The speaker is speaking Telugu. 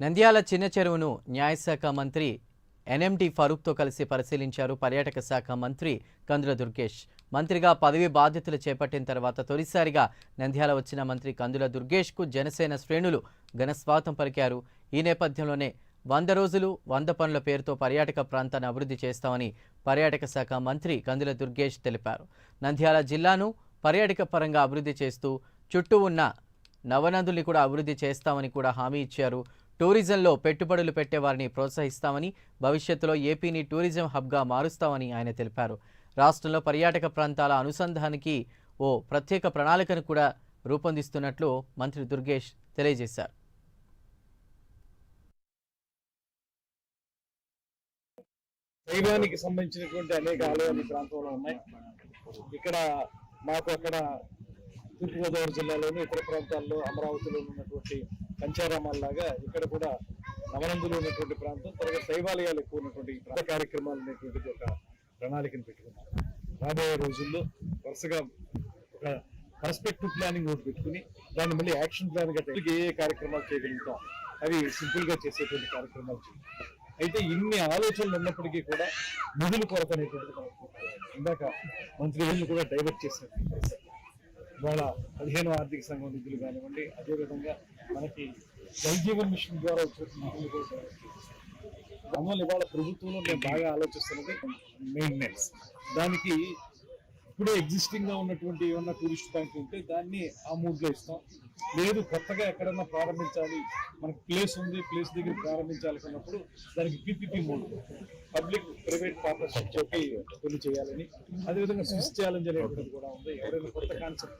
నంద్యాల చిన్న చెరువును న్యాయశాఖ మంత్రి ఎన్ఎండి ఫరూక్తో కలిసి పరిశీలించారు పర్యాటక శాఖ మంత్రి కందుల దుర్గేష్. మంత్రిగా పదవి బాధ్యతలు చేపట్టిన తర్వాత తొలిసారిగా నంద్యాల వచ్చిన మంత్రి కందుల దుర్గేష్కు జనసేన శ్రేణులు ఘనస్వాతం పలికారు. ఈ నేపథ్యంలోనే వంద రోజులు వంద పనుల పేరుతో పర్యాటక ప్రాంతాన్ని అభివృద్ధి చేస్తామని పర్యాటక శాఖ మంత్రి కందుల దుర్గేష్ తెలిపారు. నంద్యాల జిల్లాను పర్యాటక పరంగా అభివృద్ధి చేస్తూ చుట్టూ ఉన్న నవనదుల్ని కూడా అభివృద్ధి చేస్తామని కూడా హామీ ఇచ్చారు. టూరిజంలో పెట్టుబడులు పెట్టే వారిని ప్రోత్సహిస్తామని భవిష్యత్తులో ఏపీని టూరిజం హబ్గా మారుస్తామని ఆయన తెలిపారు. రాష్ట్రంలో పర్యాటక ప్రాంతాల అనుసంధానికి ఓ ప్రత్యేక ప్రణాళికను కూడా రూపొందిస్తున్నట్లు మంత్రి దుర్గేష్ తెలియజేశారు. దైవానికి సంబంధించినటువంటి అనేక ఆలయాలు ఈ ప్రాంతంలో ఉన్నాయి. ఇక్కడ మాకు అక్కడ తూర్పుగోదావరి జిల్లాలోని ఇతర ప్రాంతాల్లో అమరావతిలో ఉన్నటువంటి కంచారామాల్లాగా ఇక్కడ కూడా నవనందులు ఉన్నటువంటి ప్రాంతం త్వరగా శైవాలయాలు ఎక్కువ ఉన్నటువంటి ఈ ప్రాంత కార్యక్రమాలు అనేటువంటిది ఒక ప్రణాళికను పెట్టుకున్నాం రాబోయే రోజుల్లో వరుసగా ఒక పర్స్పెక్టివ్ ప్లానింగ్ ఒకటి పెట్టుకుని దాన్ని మళ్ళీ యాక్షన్ ప్లాన్గా ఏ ఏ కార్యక్రమాలు చేయగలుగుతాం అవి సింపుల్గా చేసేటువంటి కార్యక్రమాలు అయితే ఇన్ని ఆలోచనలు ఉన్నప్పటికీ కూడా నిధుల కొరత అనేటువంటిది మనకు ఇందాక మంత్రి కూడా డైవర్ట్ చేసినట్టు ఇవాళ పదిహేను ఆర్థిక సంఘం నిధులు కానివ్వండి అదేవిధంగా మనకి జల్జీవన్ మిషన్ ద్వారా వచ్చే నిధులు కూడా అందువల్ల ఇవాళ ప్రభుత్వంలో మేము బాగా ఆలోచిస్తున్నది మెయింటెనెన్స్ దానికి ఇప్పుడే ఎగ్జిస్టింగ్గా ఉన్నటువంటి ఏమన్నా టూరిస్ట్ పాయింట్ ఉంటే దాన్ని ఆ మూడ్ ఇస్తాం. లేదు కొత్తగా ఎక్కడన్నా ప్రారంభించాలి మనకి ప్లేస్ ఉంది ప్లేస్ దగ్గర ప్రారంభించాలనుకున్నప్పుడు దానికి PPP mode public private partnership చెప్పి కొన్ని చేయాలని అదేవిధంగా స్విస్ ఛాలెంజ్ అనేటువంటిది కూడా ఉంది. ఎవరైనా కొత్త కాన్సెప్ట్